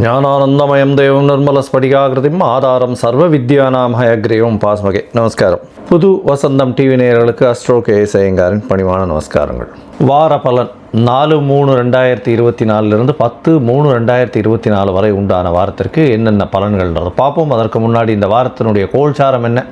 ஞானானந்தமயம் தேவம் நிர்மல ஸ்படிகாகிருதிம் ஆதாரம் சர்வ வித்யானாம் ஹயக்ரீவம் பாஸ்மகே. நமஸ்காரம். புது வசந்தம் டிவி நேயர்களுக்கு அஸ்ட்ரோ கே செய்யங்காரின் பணிவான நமஸ்காரங்கள். வார பலன் நாலு மூணு ரெண்டாயிரத்தி இருபத்தி நாலுலேருந்து பத்து மூணு ரெண்டாயிரத்தி இருபத்தி நாலு வரை உண்டான வாரத்திற்கு என்னென்ன பலன்கள்ன்றது பார்ப்போம். அதற்கு முன்னாடி இந்த வாரத்தினுடைய கோல்சாரம் என்ன?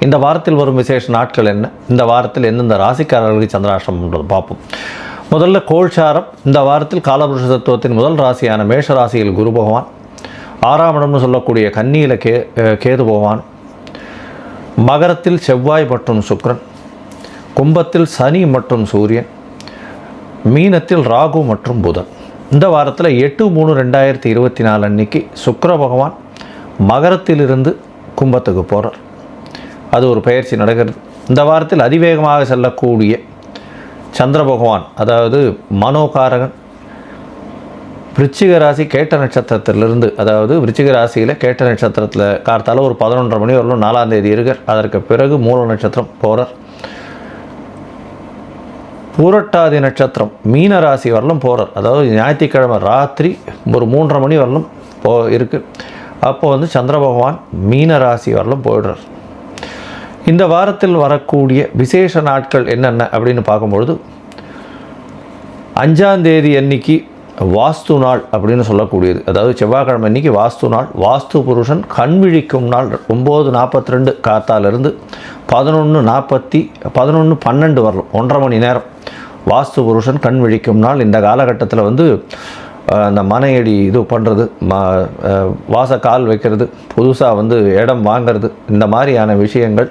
இந்த வாரத்தில் வரும் விசேஷ நாட்கள் என்ன? இந்த வாரத்தில் எந்தெந்த ராசிக்காரர்களுக்கு சந்திராஷ்டிரம் பார்ப்போம். முதல்ல கோல்சாரம். இந்த வாரத்தில் காலபுருஷ தத்துவத்தின் முதல் ராசியான மேஷ ராசியில் குரு பகவான். ஆறாம் இடம்னு சொல்லக்கூடிய கன்னியில் கே கேது பகவான். மகரத்தில் செவ்வாய் மற்றும் சுக்ரன் கும்பத்தில் சனி மற்றும் சூரியன். மீனத்தில் ராகு மற்றும் புதன். இந்த வாரத்தில் எட்டு மூணு ரெண்டாயிரத்தி இருபத்தி நாலு அன்னைக்கு சுக்கர பகவான் மகரத்திலிருந்து கும்பத்துக்கு போகிறார் அது ஒரு பயிற்சி நடக்கிறது. இந்த வாரத்தில் அதிவேகமாக செல்லக்கூடிய சந்திர பகவான் அதாவது மனோகாரகன் விருச்சிக ராசி கேட்ட நட்சத்திரத்திலிருந்து அதாவது விருச்சிக ராசியில் கேட்ட நட்சத்திரத்தில் கார்த்தால ஒரு பதினொன்றரை மணி வரலும் நாலாம் தேதி இருக்கார் அதற்கு பிறகு மூல நட்சத்திரம் போகிறார் பூரட்டாதி நட்சத்திரம் மீன ராசி வரலும் போகிறார் அதாவது ஞாயிற்றுக்கிழமை ராத்திரி ஒரு மூன்றரை மணி வரலும் போ இருக்குது அப்போது வந்து சந்திர பகவான் மீன ராசி வரலும் போயிடுறார். இந்த வாரத்தில் வரக்கூடிய விசேஷ நாட்கள் என்னென்ன அப்படின்னு பார்க்கும்பொழுது அஞ்சாந்தேதி அன்னைக்கு வாஸ்து நாள் அப்படின்னு சொல்லக்கூடியது. அதாவது செவ்வாய்க்கிழமை அன்னைக்கு வாஸ்து நாள். வாஸ்து புருஷன் கண் விழிக்கும் நாள். ஒம்பது நாற்பத்தி ரெண்டு காத்தாலிருந்து பதினொன்று நாற்பத்தி பதினொன்று பன்னெண்டு வரலாம் ஒன்றரை மணி நேரம் வாஸ்து புருஷன் கண் விழிக்கும் நாள். இந்த காலகட்டத்தில் வந்து அந்த மனையடி இது பண்ணுறது ம வாச கால் வைக்கிறது புதுசாக வந்து இடம் வாங்கிறது இந்த மாதிரியான விஷயங்கள்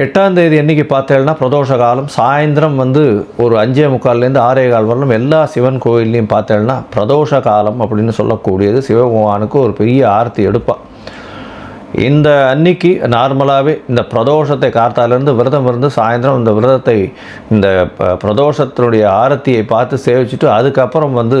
எட்டாம் தேதி என்றைக்கு பார்த்தேன்னா பிரதோஷ காலம். சாயந்தரம் வந்து ஒரு அஞ்சே முக்கால்லேருந்து ஆறே கால் வரலும் எல்லா சிவன் கோயில்லையும் பார்த்தேன்னா பிரதோஷ காலம் அப்படின்னு சொல்லக்கூடியது. சிவபகவானுக்கு ஒரு பெரிய ஆரத்தி எடுப்பான் இந்த அன்னைக்கு நார்மலாகவே இந்த பிரதோஷத்தை காத்தாலேருந்து விரதம் இருந்து சாயந்தரம் இந்த விரதத்தை இந்த ப- பிரதோஷத்தினுடைய ஆரத்தியை பார்த்து சேவிச்சுட்டு அதுக்கப்புறம் வந்து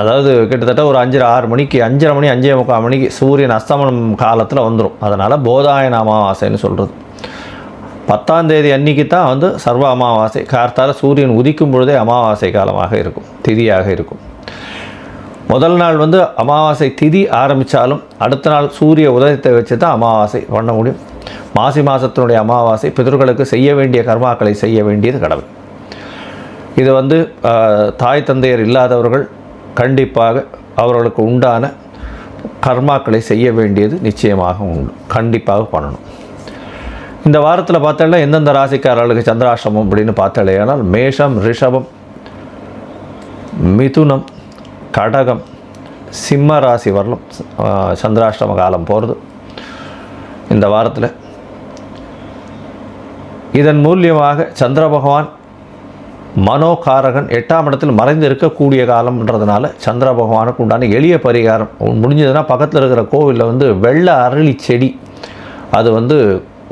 அதாவது கிட்டத்தட்ட ஒரு அஞ்சரை ஆறு மணிக்கு அஞ்சரை மணி அஞ்சே முக்கால் மணிக்கு சூரியன் அஸ்தமனம் காலத்தில் வந்துடும் அதனால் போதாயன அமாவாசைன்னு சொல்கிறது பத்தாம் தேதி அன்னைக்கு தான் வந்து சர்வ அமாவாசை. கார்த்தால சூரியன் உதிக்கும் பொழுதே அமாவாசை காலமாக இருக்கும். திதியாக இருக்கும். முதல் நாள் வந்து அமாவாசை திதி ஆரம்பித்தாலும் அடுத்த நாள் சூரிய உதயத்தை வச்சு தான் அமாவாசை பண்ண முடியும். மாசி மாதத்தினுடைய அமாவாசை பிதர்களுக்கு செய்ய வேண்டிய கர்மாக்களை செய்ய வேண்டியது கடவுள். இது வந்து தாய் தந்தையர் இல்லாதவர்கள் கண்டிப்பாக அவர்களுக்கு உண்டான கர்மாக்களை செய்ய வேண்டியது நிச்சயமாக உண்டு. கண்டிப்பாக பண்ணணும். இந்த வாரத்தில் பார்த்தாலே எந்தெந்த ராசிக்காரர்களுக்கு சந்திராஷ்டமம் அப்படின்னு பார்த்தாலே ஆனால் மேஷம் ரிஷபம் மிதுனம் கடகம் சிம்ம ராசி வரலும் சந்திராஷ்டம காலம் போகிறது இந்த வாரத்தில். இதன் மூலியமாக சந்திர பகவான் மனோகாரகன் எட்டாம் இடத்தில் மறைந்து இருக்கக்கூடிய காலம்ன்றதுனால சந்திர பகவானுக்கு உண்டான எளிய பரிகாரம். முடிஞ்சதுன்னா பக்கத்தில் இருக்கிற கோவிலில் வந்து வெள்ளை அரளி செடி. அது வந்து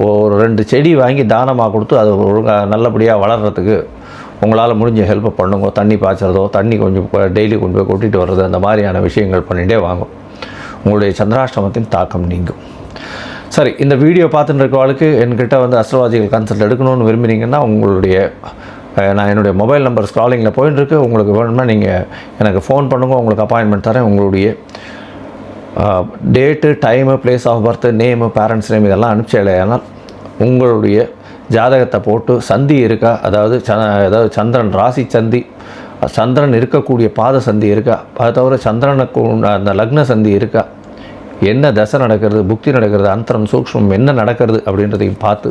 ஒரு ரெண்டு செடி வாங்கி தானமாக கொடுத்து அது ஒழுங்காக நல்லபடியாக வளர்கிறதுக்கு உங்களால் முடிஞ்ச ஹெல்ப் பண்ணுங்க. தண்ணி பாய்ச்சறதோ தண்ணி கொஞ்சம் டெய்லி கொண்டு போய் கொட்டிட்டு வர்றது அந்த மாதிரியான விஷயங்கள் பண்ணிகிட்டே வாங்கும் உங்களுடைய சந்திராஷ்டமத்தின் தாக்கம் நீங்கும். சரி இந்த வீடியோ பார்த்துட்டு இருக்கவளுக்கு என்கிட்ட வந்து அஸ்ட்ராலஜிக்கல் கன்சல்ட் எடுக்கணும்னு விரும்புனீங்கன்னா உங்களுடைய நான் என்னுடைய மொபைல் நம்பர் ஸ்க்ராலிங்கில் போயின்னு இருக்கு உங்களுக்கு வேணும்னா நீங்கள் எனக்கு ஃபோன் பண்ணுங்க உங்களுக்கு அப்பாயின்மெண்ட் தரேன். உங்களுடைய date time place of birth name parents name இதெல்லாம் அனுப்பிச்சேனால் உங்களுடைய ஜாதகத்தை போட்டு சந்தி இருக்கா? அதாவது ச அதாவது சந்திரன் ராசி சந்தி சந்திரன் இருக்கக்கூடிய பாத சந்தி இருக்கா? அதை தவிர சந்திரனுக்கு அந்த லக்ன சந்தி இருக்கா? என்ன தசை நடக்கிறது? புக்தி நடக்கிறது? அந்தரம் சூக்ஷ்மம் என்ன நடக்கிறது? அப்படின்றதையும் பார்த்து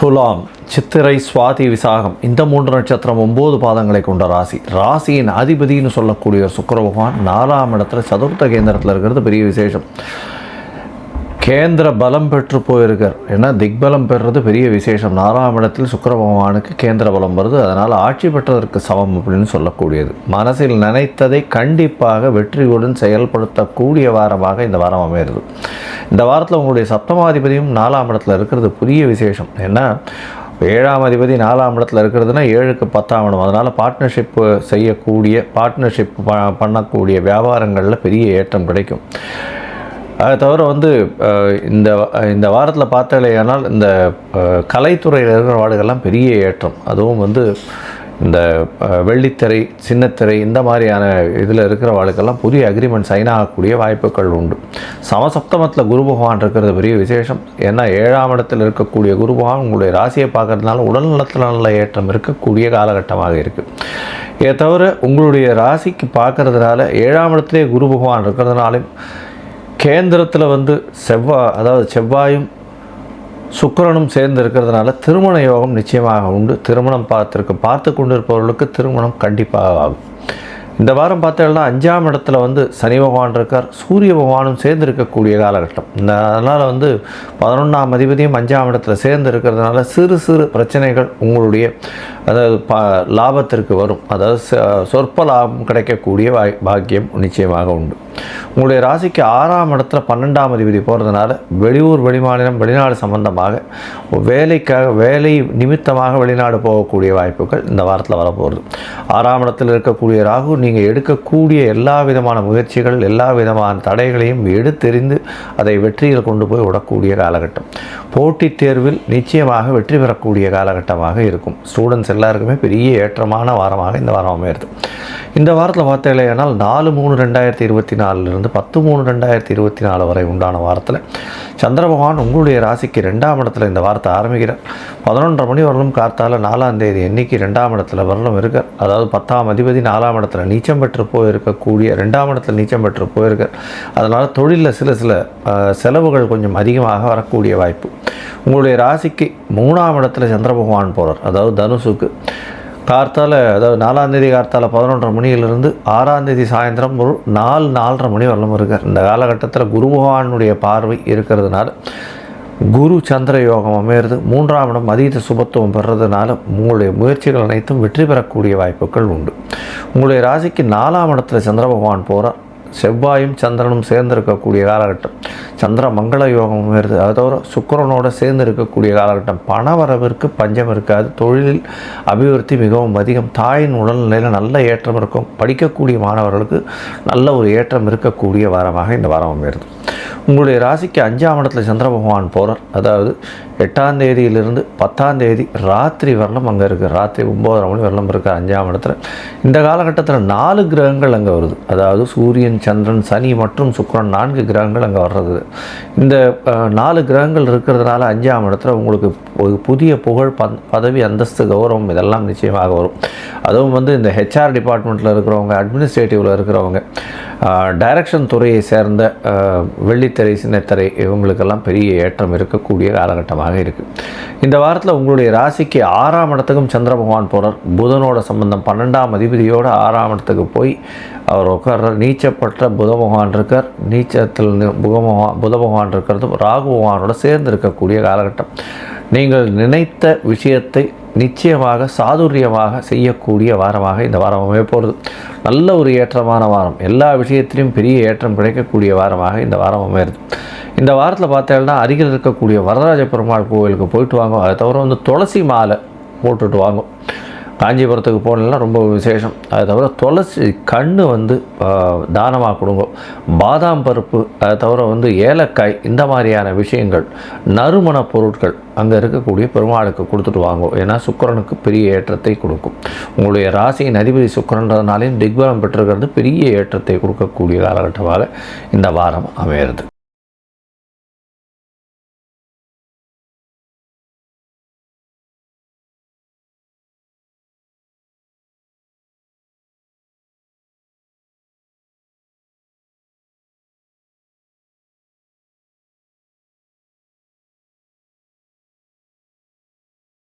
துலாம் சித்திரை சுவாதி விசாகம். இந்த மூன்று நட்சத்திரம் ஒம்பது பாதங்களை கொண்ட ராசி. ராசியின் அதிபதினு சொல்லக்கூடிய சுக்கர பகவான் நாலாம் இடத்துல சதுர்த்த கேந்திரத்தில் இருக்கிறது பெரிய விசேஷம். கேந்திர பலம் பெற்று போயிருக்கார். ஏன்னா திக்பலம் பெறுறது பெரிய விசேஷம். நாலாம் இடத்தில் சுக்கர பகவானுக்கு கேந்திர பலம் வருது. அதனால் ஆட்சி பெற்றதற்கு சமம் அப்படின்னு சொல்லக்கூடியது. மனசில் நினைத்ததை கண்டிப்பாக வெற்றியுடன் செயல்படுத்தக்கூடிய வாரமாக இந்த வாரம் அமையிறது. இந்த வாரத்தில் உங்களுடைய சப்தமாதிபதியும் நாலாம் இடத்துல இருக்கிறது புதிய விசேஷம். ஏன்னா ஏழாம் அதிபதி நாலாம் இடத்துல இருக்கிறதுனா ஏழுக்கு பத்தாம் இடம். அதனால் பார்ட்னர்ஷிப் செய்யக்கூடிய பார்ட்னர்ஷிப் பண்ணக்கூடிய வியாபாரங்களில் பெரிய ஏற்றம் கிடைக்கும். அதை தவிர வந்து இந்த இந்த வாரத்தில் பார்த்தாலேயானால் இந்த கலைத்துறையில் இருக்கிற வார்டுகள்லாம் பெரிய ஏற்றம். அதுவும் வந்து இந்த வெள்ளித்திரை சின்னத்திரை இந்த மாதிரியான இதில் இருக்கிற வாழ்க்கெல்லாம் புதிய அக்ரிமெண்ட் சைன் ஆகக்கூடிய வாய்ப்புகள் உண்டு. சமசப்தமத்தில் குரு பகவான் இருக்கிறது பெரிய விசேஷம். ஏன்னா ஏழாம் இடத்தில் இருக்கக்கூடிய குரு பகவான் உங்களுடைய ராசியை பார்க்கறதுனால உடல் நலத்தில் நல்ல ஏற்றம் இருக்கக்கூடிய காலகட்டமாக இருக்குது இதை தவிர உங்களுடைய ராசிக்கு பார்க்கறதுனால ஏழாம் இடத்திலே குரு பகவான் இருக்கிறதுனாலையும் கேந்திரத்தில் வந்து செவ்வாய் அதாவது செவ்வாயும் சுக்கிரனும் சேர்ந்து இருக்கிறதுனால திருமண யோகம் நிச்சயமாக உண்டு. திருமணம் பார்த்துருக்கு பார்த்து கொண்டிருப்பவர்களுக்கு திருமணம் கண்டிப்பாக ஆகும். இந்த வாரம் பார்த்தோம்னா அஞ்சாம் இடத்துல வந்து சனி பகவான் இருக்கார். சூரிய பகவானும் சேர்ந்து இருக்கக்கூடிய காலகட்டம். இந்த அதனால் வந்து பதினொன்றாம் அதிபதியும் அஞ்சாம் இடத்துல சேர்ந்து இருக்கிறதுனால சிறு சிறு பிரச்சனைகள் உங்களுடைய அதாவது ப லாபத்திற்கு வரும். அதாவது ச- சொற்ப லாபம் கிடைக்கக்கூடிய வாய் பாக்கியம் நிச்சயமாக உண்டு. உங்களுடைய ராசிக்கு ஆறாம் இடத்துல பன்னெண்டாம் அதிபதி போகிறதுனால வெளியூர் வெளிமாநிலம் வெளிநாடு சம்பந்தமாக வேலைக்காக வேலை நிமித்தமாக வெளிநாடு போகக்கூடிய வாய்ப்புகள் இந்த வாரத்தில் வரப்போகிறது ஆறாம் இடத்தில் இருக்கக்கூடிய ராகு நீங்கள் எடுக்கக்கூடிய எல்லா விதமான முயற்சிகள் எல்லா விதமான தடைகளையும் எடுத்தெறிந்து அதை வெற்றியில் கொண்டு போய் விடக்கூடிய காலகட்டம். போட்டித் தேர்வில் நிச்சயமாக வெற்றி பெறக்கூடிய காலகட்டமாக இருக்கும். ஸ்டூடெண்ட்ஸ் எல்லாருக்குமே பெரிய ஏற்றமான வாரமாக இந்த வாரம் அமையிறது. இந்த வாரத்தில் பார்த்தீங்கன்னா நாலு மூணு ரெண்டாயிரத்தி இருபத்தி நாலுலேருந்து பத்து மூணு ரெண்டாயிரத்தி இருபத்தி நாலு வரை உண்டான வாரத்தில் சந்திர பகவான் உங்களுடைய ராசிக்கு ரெண்டாம் இடத்துல இந்த வாரத்தை ஆரம்பிக்கிறார். பதினொன்றரை மணி வரலும் கார்த்தால நாலாம் தேதி என்னைக்கு ரெண்டாம் இடத்துல வரலும் இருக்கார். அதாவது பத்தாம் அதிபதி நாலாம் இடத்துல நீச்சம் பெற்று போயிருக்கக்கூடிய ரெண்டாம் இடத்துல நீச்சம் பெற்று போயிருக்கார் அதனால் தொழிலில் சில சில செலவுகள் கொஞ்சம் அதிகமாக வரக்கூடிய வாய்ப்பு. உங்களுடைய ராசிக்கு மூணாம் இடத்துல சந்திர பகவான் போகிறார் அதாவது தனுசுக்கு. கார்த்தால அதாவது நாலாம் தேதி கார்த்தால பதினொன்றரை மணியிலிருந்து ஆறாம் தேதி சாயந்தரம் ஒரு நாலு நாலரை மணி வரலும் இருக்கார். இந்த காலகட்டத்தில் குரு பகவானுடைய பார்வை இருக்கிறதுனால குரு சந்திர யோகம் அமையிறது மூன்றாம் இடம் அதீத சுபத்துவம் பெறதுனால உங்களுடைய முயற்சிகள் அனைத்தும் வெற்றி பெறக்கூடிய வாய்ப்புகள் உண்டு. உங்களுடைய ராசிக்கு நாலாம் இடத்துல சந்திர பகவான் போகிறார் செவ்வாயும் சந்திரனும் சேர்ந்து இருக்கக்கூடிய காலகட்டம். சந்திர மங்கள யோகம் வருது அதை தவிர சேர்ந்து இருக்கக்கூடிய காலகட்டம். பண வரவிற்கு பஞ்சம் இருக்காது. தொழிலில் அபிவிருத்தி மிகவும் அதிகம். தாயின் உடல்நிலையில் நல்ல ஏற்றம் இருக்கும். படிக்கக்கூடிய மாணவர்களுக்கு நல்ல ஒரு ஏற்றம் இருக்கக்கூடிய வாரமாக இந்த வாரம் அமைகிறது உங்களுடைய ராசிக்கு அஞ்சாம் இடத்துல சந்திர பகவான் போகிறார் அதாவது எட்டாம் தேதியிலிருந்து பத்தாம் தேதி ராத்திரி வரலம் அங்கே இருக்குது ராத்திரி ஒம்போதரை மணி வரலம் இருக்கார் அஞ்சாம் இடத்துல. இந்த காலகட்டத்தில் நாலு கிரகங்கள் அங்கே வருது. அதாவது சூரியன் சந்திரன் சனி மற்றும் சுக்கிரன் நான்கு கிரகங்கள் அங்கே வர்றது. இந்த நாலு கிரகங்கள் இருக்கிறதுனால அஞ்சாம் இடத்துல உங்களுக்கு ஒரு புதிய புகழ் பந் பதவி அந்தஸ்து கௌரவம் இதெல்லாம் நிச்சயமாக வரும். அதுவும் வந்து இந்த ஹெச்ஆர் டிபார்ட்மெண்ட்டில் இருக்கிறவங்க அட்மினிஸ்ட்ரேட்டிவில் இருக்கிறவங்க டைரக்ஷன் துறையை சேர்ந்த அஹ், வெள்ளித்திரை சின்னத்திரை இவங்களுக்கெல்லாம் பெரிய ஏற்றம் இருக்கக்கூடிய காலகட்டமாக இருக்குது இந்த வாரத்தில் உங்களுடைய ராசிக்கு ஆறாம் இடத்துக்கும் சந்திர பகவான் போகிறார் புதனோட சம்பந்தம் பன்னெண்டாம் அதிபதியோட ஆறாம் இடத்துக்கு போய் அவர் உட்கார்றார் நீச்சப்பட்ட புத பகவான் இருக்கார். நீச்சத்தில் புகமகான் புத பகவான் புத பகவான் இருக்கிறது ராகு பகவானோட சேர்ந்து இருக்கக்கூடிய காலகட்டம். நீங்கள் நினைத்த விஷயத்தை நிச்சயமாக சாதுரியமாக செய்யக்கூடிய வாரமாக இந்த வாரமாகவே போகிறது நல்ல ஒரு ஏற்றமான வாரம். எல்லா விஷயத்திலையும் பெரிய ஏற்றம் கிடைக்கக்கூடிய வாரமாக இந்த வாரம் அமையிறது. இந்த வாரத்தில் பார்த்தேன்னா அருகில் இருக்கக்கூடிய வரதராஜ பெருமாள் கோவிலுக்கு போயிட்டு வாங்க. அதை தவிர வந்து துளசி மாலை போட்டுட்டு வாங்க. காஞ்சிபுரத்துக்கு போனீங்கன்னா ரொம்ப விசேஷம். அதை தவிர துளசி கண்ணு வந்து தானமாக கொடுங்க. பாதாம் பருப்பு அதை தவிர வந்து ஏலக்காய் இந்த மாதிரியான விஷயங்கள் நறுமண பொருட்கள் அங்கே இருக்கக்கூடிய பெருமாளுக்கு கொடுத்துட்டு வாங்கும் ஏன்னா சுக்கிரனுக்கு பெரிய ஏற்றத்தை கொடுக்கும். உங்களுடைய ராசியின் அதிபதி சுக்கரன்றதுனாலையும் திக்பலம் பெற்றிருக்கிறது பெரிய ஏற்றத்தை கொடுக்கக்கூடிய காலகட்டமாக இந்த வாரம் அமையிறது.